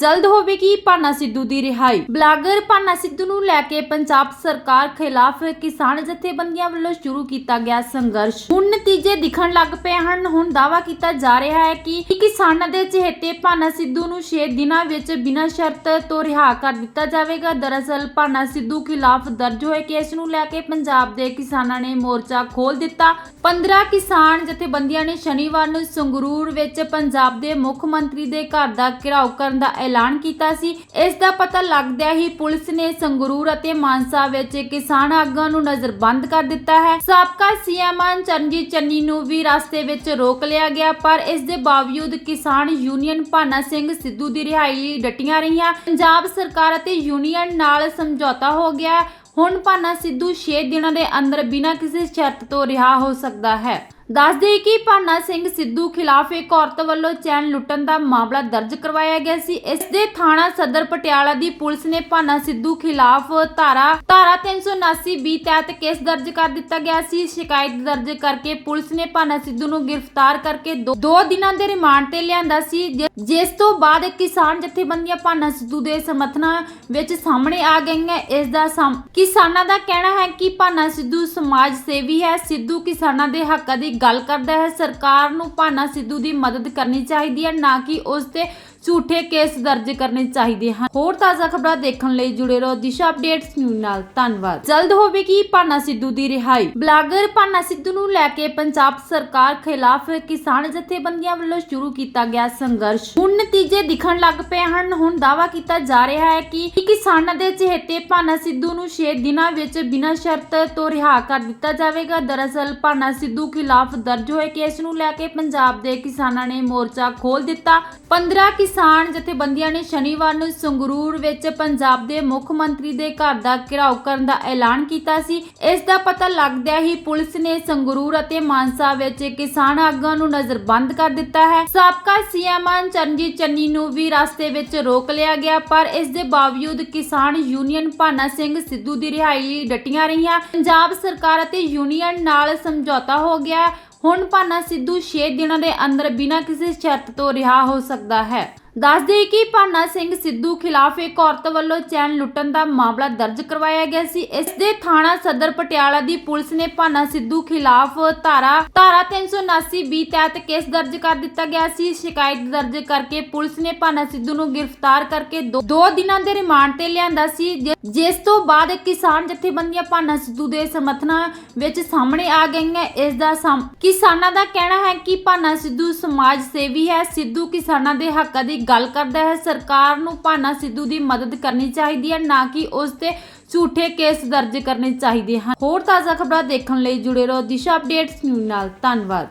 ਜਲਦ ਹੋਵੇਗੀ ਭਾਨਾ ਸਿੱਧੂ ਦੀ ਰਿਹਾਈ। ਬਲਾਗਰ ਭਾਨਾ ਸਿੱਧੂ ਨੂੰ ਲੈ ਕੇ ਪੰਜਾਬ ਸਰਕਾਰ ਖਿਲਾਫ ਕਿਸਾਨ ਜਥੇਬੰਦੀਆਂ ਵੱਲੋਂ ਸ਼ੁਰੂ ਕੀਤਾ ਗਿਆ ਸੰਘਰਸ਼। ਹੁਣ ਨਤੀਜੇ ਦਿਖਣ ਲੱਗ ਪਏ ਹਨ। ਹੁਣ ਦਾਵਾ ਕੀਤਾ ਜਾ ਰਿਹਾ ਹੈ ਕਿ ਕਿਸਾਨਾਂ ਦੇ ਚਹੇਤੇ ਭਾਨਾ ਸਿੱਧੂ ਨੂੰ 6 ਦਿਨਾਂ ਵਿੱਚ ਬਿਨਾਂ ਸ਼ਰਤ ਤੋਂ ਰਿਹਾ ਕਰ ਦਿੱਤਾ ਜਾਵੇਗਾ। ਦਰਅਸਲ ਭਾਨਾ ਸਿੱਧੂ ਖਿਲਾਫ ਦਰਜ ਹੋਏ ਕੇਸ ਨੂੰ ਲੈ ਕੇ ਪੰਜਾਬ ਦੇ ਕਿਸਾਨਾਂ ਨੇ ਮੋਰਚਾ ਖੋਲ ਦਿੱਤਾ। 15 ਕਿਸਾਨ ਜਥੇਬੰਦੀਆਂ ਨੇ ਸ਼ਨੀਵਾਰ ਨੂੰ ਸੰਗਰੂਰ ਵਿੱਚ ਪੰਜਾਬ ਦੇ ਮੁੱਖ ਮੰਤਰੀ ਦੇ ਘਰ ਦਾ ਘਿਰਾਓ ਕਰਨ ਦਾ ਐਲਾਨ ਕੀਤਾ ਸੀ। ਇਸ ਦਾ ਪਤਾ ਲੱਗਦਿਆਂ ਹੀ ਪੁਲਿਸ ਨੇ ਸੰਗਰੂਰ ਅਤੇ ਮਾਨਸਾ ਵਿੱਚ ਕਿਸਾਨ ਆਗੂਆਂ ਨੂੰ ਨਜ਼ਰਬੰਦ ਕਰ ਦਿੱਤਾ ਹੈ। ਸਾਬਕਾ ਸੀਐਮ ਚਰਨਜੀਤ ਚੰਨੀ ਨੂੰ ਵੀ ਰਸਤੇ ਵਿੱਚ ਰੋਕ ਲਿਆ ਗਿਆ, ਪਰ ਇਸ ਦੇ ਬਾਵਜੂਦ ਕਿਸਾਨ ਯੂਨੀਅਨ ਭਾਨਾ ਸਿੰਘ ਸਿੱਧੂ ਦੀ ਰਿਹਾਈ ਲਈ ਡਟੀਆਂ ਰਹੀਆਂ। ਪੰਜਾਬ ਸਰਕਾਰ ਅਤੇ ਯੂਨੀਅਨ ਨਾਲ ਸਮਝੌਤਾ ਹੋ ਗਿਆ। ਹੁਣ ਭਾਨਾ ਸਿੱਧੂ 6 ਦਿਨਾਂ ਦੇ ਅੰਦਰ ਬਿਨਾਂ ਕਿਸੇ ਸ਼ਰਤ ਤੋਂ ਰਿਹਾ ਹੋ ਸਕਦਾ ਹੈ। ਦੱਸ ਦੇਈਏ ਕਿ ਭਾਨਾ ਸਿੰਘ ਸਿੱਧੂ ਖਿਲਾਫ ਇੱਕ ਔਰਤ ਵੱਲੋਂ ਚੈਨ ਲੁੱਟਣ ਦਾ ਮਾਮਲਾ ਦਰਜ ਕਰਵਾਇਆ ਗਿਆ ਸੀ। ਇਸ ਦੇ ਥਾਣਾ ਸਦਰ ਪਟਿਆਲਾ ਦੀ ਪੁਲਿਸ ਨੇ ਭਾਨਾ ਸਿੱਧੂ ਖਿਲਾਫ ਧਾਰਾ ਧਾਰਾ 379 ਬੀ ਤਹਿਤ ਕੇਸ ਦਰਜ ਕਰ ਦਿੱਤਾ ਗਿਆ ਸੀ। ਸ਼ਿਕਾਇਤ ਦਰਜ ਕਰਕੇ ਪੁਲਿਸ ਨੇ ਭਾਨਾ ਸਿੱਧੂ ਨੂੰ ਗ੍ਰਿਫਤਾਰ ਕਰਕੇ 2 ਦਿਨਾਂ ਦੇ ਰਿਮਾਂਡ ਤੇ ਲਿਆਂਦਾ ਸੀ। ਜਿਸ ਤੋਂ ਬਾਅਦ ਕਿਸਾਨ ਜਥੇਬੰਦੀਆਂ ਭਾਨਾ ਸਿੱਧੂ ਦੇ ਸਮਰਥਨਾਂ ਵਿੱਚ ਸਾਹਮਣੇ ਆ ਗਈਆਂ। ਇਸ ਦਾ ਸਾਮ- ਕਿਸਾਨਾਂ ਦਾ ਕਹਿਣਾ ਹੈ ਕਿ ਭਾਨਾ ਸਿੱਧੂ ਸਮਾਜ ਸੇਵੀ ਹੈ। ਸਿੱਧੂ ਕਿਸਾਨਾਂ ਦੇ ਹੱਕਾਂ ਦੀ ਗੱਲ ਕਰਦਾ ਹੈ, ਸਰਕਾਰ ਨੂੰ ਭਾਨਾ ਸਿੱਧੂ ਦੀ ਮਦਦ ਕਰਨੀ ਚਾਹੀਦੀ ਹੈ, ਨਾ ਕਿ ਉਸ ਤੇ ਝੂਠੇ ਕੇਸ ਦਰਜ ਕਰਨੇ ਚਾਹੀਦੇ ਹਨ। ਹੋਰ ਤਾਜ਼ਾ ਖਬਰਾਂ ਦੇਖਣ ਲਈ ਜੁੜੇ ਰਹੋ ਦਿਸ਼ਾ ਅਪਡੇਟਸ ਨਿਊਜ਼ ਨਾਲ। ਧੰਨਵਾਦ। ਜਲਦ ਹੋਵੇਗੀ ਭਾਨਾ ਸਿੱਧੂ ਦੀ ਰਿਹਾਈ। ਬਲਾਗਰ ਭਾਨਾ ਸਿੱਧੂ ਨੂੰ ਲੈ ਕੇ ਪੰਜਾਬ ਸਰਕਾਰ ਖਿਲਾਫ ਕਿਸਾਨ ਜਥੇਬੰਦੀਆਂ ਵੱਲੋਂ ਸ਼ੁਰੂ ਕੀਤਾ ਗਿਆ ਸੰਘਰਸ਼। ਹੁਣ ਨਤੀਜੇ ਦਿਖਣ ਲੱਗ ਪਏ ਹਨ। ਹੁਣ ਦਾਵਾ ਕੀਤਾ ਜਾ ਰਿਹਾ ਹੈ ਕਿ ਕਿਸਾਨਾਂ ਦੇ ਚਹੇਤੇ ਭਾਨਾ ਸਿੱਧੂ ਨੂੰ 6 ਦਿਨਾਂ ਵਿੱਚ ਬਿਨਾਂ ਸ਼ਰਤ ਤੋਂ ਰਿਹਾ ਕਰ ਦਿੱਤਾ ਜਾਵੇਗਾ। ਦਰਅਸਲ ਭਾਨਾ ਸਿੱਧੂ ਖਿਲਾਫ ਦਰਜ ਹੋਏ ਕੇਸ ਨੂੰ ਲੈ ਕੇ ਪੰਜਾਬ ਦੇ ਕਿਸਾਨਾਂ ਨੇ ਮੋਰਚਾ ਖੋਲ ਦਿੱਤਾ। 15 ਕਿਸਾਨ ਕਿਸਾਨ ਜਥੇਬੰਦੀਆਂ ਨੇ ਸ਼ਨੀਵਾਰ ਨੂੰ ਸੰਗਰੂਰ ਵਿੱਚ ਪੰਜਾਬ ਦੇ ਮੁੱਖ ਮੰਤਰੀ ਦੇ ਘਰ ਦਾ ਘਿਰਾਓ ਕਰਨ ਦਾ ਐਲਾਨ ਕੀਤਾ ਸੀ। ਇਸ ਦਾ ਪਤਾ ਲੱਗਦਿਆਂ ਹੀ ਪੁਲਿਸ ਨੇ ਸੰਗਰੂਰ ਅਤੇ ਮਾਨਸਾ ਵਿੱਚ ਕਿਸਾਨ ਆਗੂਆਂ ਨੂੰ ਨਜ਼ਰਬੰਦ ਕਰ ਦਿੱਤਾ ਹੈ। ਸਾਬਕਾ ਸੀਐਮ ਚਰਨਜੀਤ ਚੰਨੀ ਨੂੰ ਵੀ ਰਸਤੇ ਵਿੱਚ ਰੋਕ ਲਿਆ ਗਿਆ, ਪਰ ਇਸ ਦੇ ਬਾਵਜੂਦ ਕਿਸਾਨ ਯੂਨੀਅਨ ਭਾਨਾ ਸਿੰਘ ਸਿੱਧੂ ਦੀ ਰਿਹਾਈ ਲਈ ਡਟੀਆਂ ਰਹੀਆਂ। ਪੰਜਾਬ ਸਰਕਾਰ ਅਤੇ ਯੂਨੀਅਨ ਨਾਲ ਸਮਝੌਤਾ ਹੋ ਗਿਆ। ਹੁਣ ਭਾਨਾ ਸਿੱਧੂ 6 ਦਿਨਾਂ ਦੇ ਅੰਦਰ ਬਿਨਾਂ ਕਿਸੇ ਸ਼ਰਤ ਤੋਂ ਰਿਹਾ ਹੋ ਸਕਦਾ ਹੈ। ਦੱਸ ਕਿ ਭਾਨਾ ਸਿੰਘ ਸਿੱਧੂ ਖਿਲਾਫ ਇੱਕ ਔਰਤ ਵੱਲੋਂ ਚੈਨ ਲੁੱਟਣ ਦਾ ਮਾਮਲਾ ਦਰਜ ਕਰਵਾਇਆ ਗਿਆ ਸੀ। ਇਸ ਦੇ ਥਾਣਾ ਸਦਰ ਪਟਿਆਲਾ ਦੀ ਪੁਲਿਸ ਨੇ ਭਾਨਾ ਸਿੱਧੂ ਖਿਲਾਫ ਧਾਰਾ ਧਾਰਾ 379 ਬੀ ਤਹਿਤ ਕੇਸ ਦਰਜ ਕਰ ਦਿੱਤਾ ਗਿਆ ਸੀ। ਸ਼ਿਕਾਇਤ ਦਰਜ ਕਰਕੇ ਪੁਲਿਸ ਨੇ ਭਾਨਾ ਸਿੱਧੂ ਨੂੰ ਗ੍ਰਿਫਤਾਰ ਕਰਕੇ 2 ਦਿਨਾਂ ਦੇ ਰਿਮਾਂਡ ਤੇ ਲਿਆਂਦਾ ਸੀ। ਜਿਸ ਤੋਂ ਬਾਅਦ ਕਿਸਾਨ ਜਥੇਬੰਦੀਆਂ ਭਾਨਾ ਸਿੱਧੂ ਦੇ ਸਮਰਥਨਾਂ ਵਿੱਚ ਸਾਹਮਣੇ ਆ ਗਈਆਂ। ਇਸ ਦਾ ਸਾਮ- ਕਿਸਾਨਾਂ ਦਾ ਕਹਿਣਾ ਹੈ ਕਿ ਭਾਨਾ ਸਿੱਧੂ ਸਮਾਜ ਸੇਵੀ ਹੈ। ਸਿੱਧੂ ਕਿਸਾਨਾਂ ਦੇ ਹੱਕਾਂ ਦੀ ਗੱਲ ਕਰਦਾ ਹੈ, ਸਰਕਾਰ ਨੂੰ ਭਾਨਾ ਸਿੱਧੂ ਦੀ ਮਦਦ ਕਰਨੀ ਚਾਹੀਦੀ ਹੈ, ਨਾ ਕਿ ਉਸ ਤੇ ਝੂਠੇ ਕੇਸ ਦਰਜ ਕਰਨੇ ਚਾਹੀਦੇ ਹਨ। ਹੋਰ ਤਾਜ਼ਾ ਖਬਰਾਂ ਦੇਖਣ ਲਈ ਜੁੜੇ ਰਹੋ ਦਿਸ਼ਾ ਅਪਡੇਟਸ ਨਿਊਜ਼ ਨਾਲ। ਧੰਨਵਾਦ।